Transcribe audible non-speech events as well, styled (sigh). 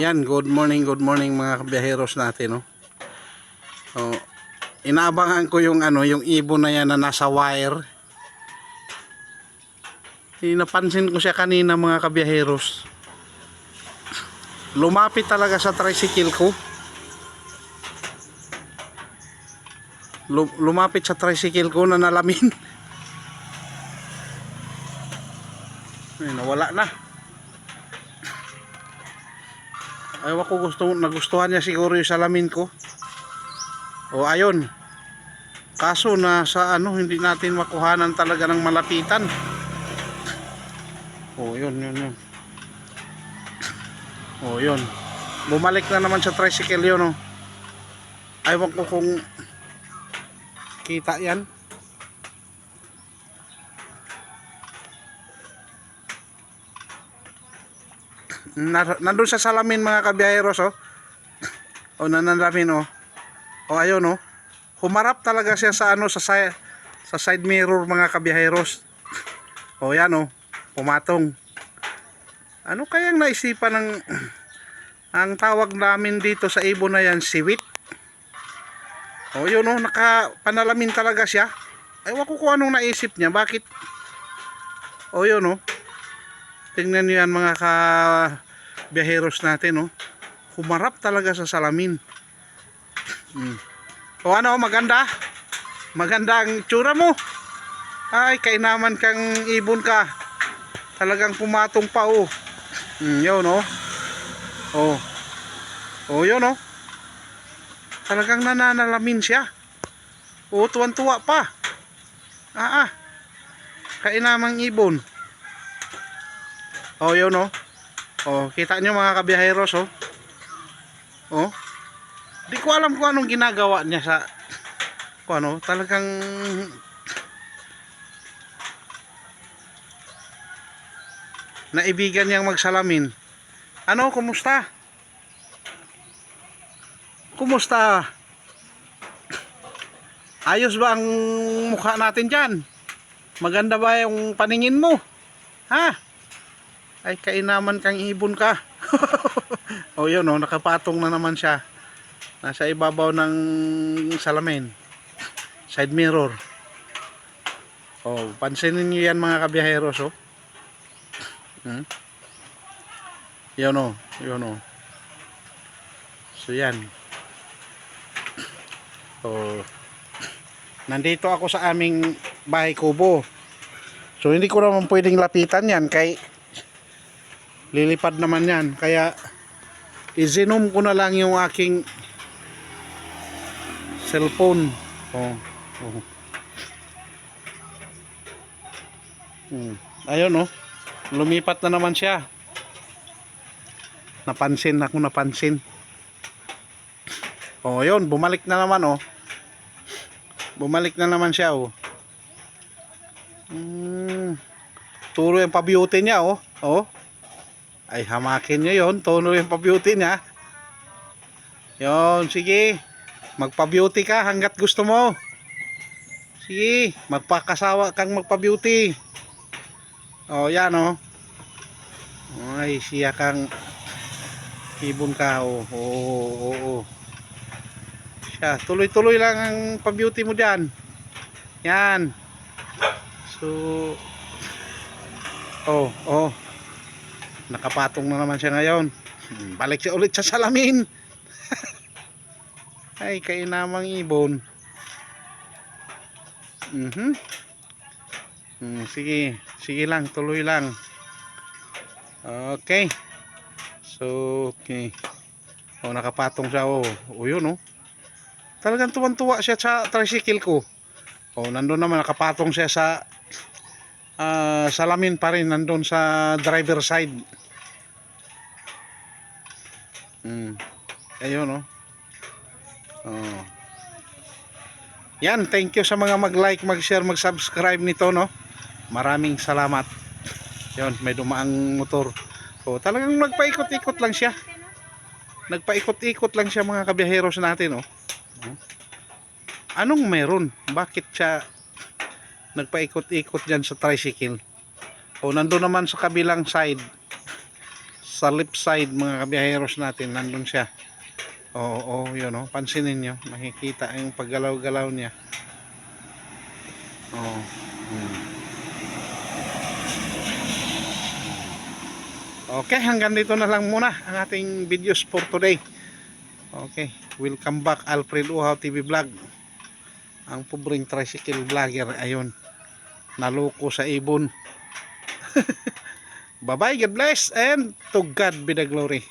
Yan, good morning, good morning mga kabiyaheros natin, no. Oh, inaabangan ko yung ano, yung ibon na yan na nasa wire. Eh, napansin ko siya kanina mga kabiyaheros. Lumapit talaga sa tricycle ko. Lu- lumapit sa tricycle ko na nalamin. (laughs) Ay, nawala na. Ayaw ko gusto, nagustuhan niya siguro yung salamin ko. O ayun. Kaso na sa ano, hindi natin makuhanan talaga ng malapitan. O yun, yun, yun. O yun. Bumalik na naman sa tricycle yun, o. Ayaw ko kung kita yan. Na, nandun sa salamin mga kabiyaheros oh. O nanalamin oh. O ayun oh. Humarap talaga siya sa ano sa side, sa side mirror mga kabiyaheros. O yan oh. Pumatong. Ano kayang naisipan ng ang tawag namin dito sa ibon na yan siwit. O yun oh, nakapanalamin talaga siya. Ewan ko kung anong naisip niya. Bakit? O yun oh. Tingnan niyo yan mga ka biyaheros natin, oh. Humarap talaga sa salamin. Hmm. O ano, maganda? Maganda ang itsura mo. Ay, kainaman kang ibon ka. Talagang pumatong pa, oh. Hmm, yun, oh. Oh. Oh, yun, oh. Talagang nananalamin siya. Oh, tuwan-tuwa pa. Ah, ah. Kainamang ibon. Oh, yun oh. Oh, kita nyo mga kabiyaheros oh. Oh. Di ko alam kung anong ginagawa niya sa kung ano, talagang naibigan niyang magsalamin. Ano, kumusta? Kumusta? Ayos ba ang mukha natin dyan? Maganda ba yung paningin mo? Ha? Ay kainaman kang ibon ka. (laughs) O yun o nakapatong na naman siya. Nasa ibabaw ng salamin. Side mirror. O pansinin nyo yan mga kabiyaheros o hmm? yun o yun o. So yan. O nandito ako sa aming bahay kubo. So hindi ko naman pwedeng lapitan yan kay lilipad naman yan. Kaya izinom ko na lang yung aking cellphone. Oh, oh. Hmm. ayun oh. Lumipat na naman siya. Napansin ako napansin. Oh yun. Bumalik na naman oh. Bumalik na naman siya oh. Hmm. turo yung pa-beauty niya oh. Oh ay hamakin nyo yon tono yung pa-beauty niya. Yon sige. Magpa-beauty ka hanggat gusto mo. Sige magpakasawa kang magpa-beauty. Oh yan oh ay siya kang ibon ka oh oo oh, oh, oh. siya tuloy tuloy lang ang pa-beauty mo dyan. Yan. So oh oh nakapatong na naman siya ngayon. Hmm, balik siya ulit sa salamin. (laughs) Ay kainamang ibon. Mhm. Mm sige. Sige lang tuloy lang. Okay. So okay. Oh nakapatong siya oh, oh yun oh. Talagang tuwan tuwa siya sa tricycle ko. Oh nandun naman nakapatong siya sa ah, salamin pa rin. Nandun sa driver side Mm. Ayun oh. Oh. Yan, thank you sa mga mag-like, mag-share, mag-subscribe nito no. Maraming salamat. Yon, may dumaang motor. Oh, talagang nagpaikot-ikot lang siya. Nagpaikot-ikot lang siya mga kabiyaheros natin oh. Oh. Anong meron? Bakit siya nagpaikot-ikot diyan sa tricycle? O nandun naman sa kabilang side sa left side mga kabiyaheros natin nandun siya. Oo oo yun oh. Pansinin nyo makikita yung paggalaw-galaw niya. Oo hmm. okay hanggang dito na lang muna ang ating videos for today. Okay welcome back Alfred Uhaw TV Vlog. Ang pobreng tricycle vlogger ayun. Naloko sa ibon (laughs) bye bye God bless and to God be the glory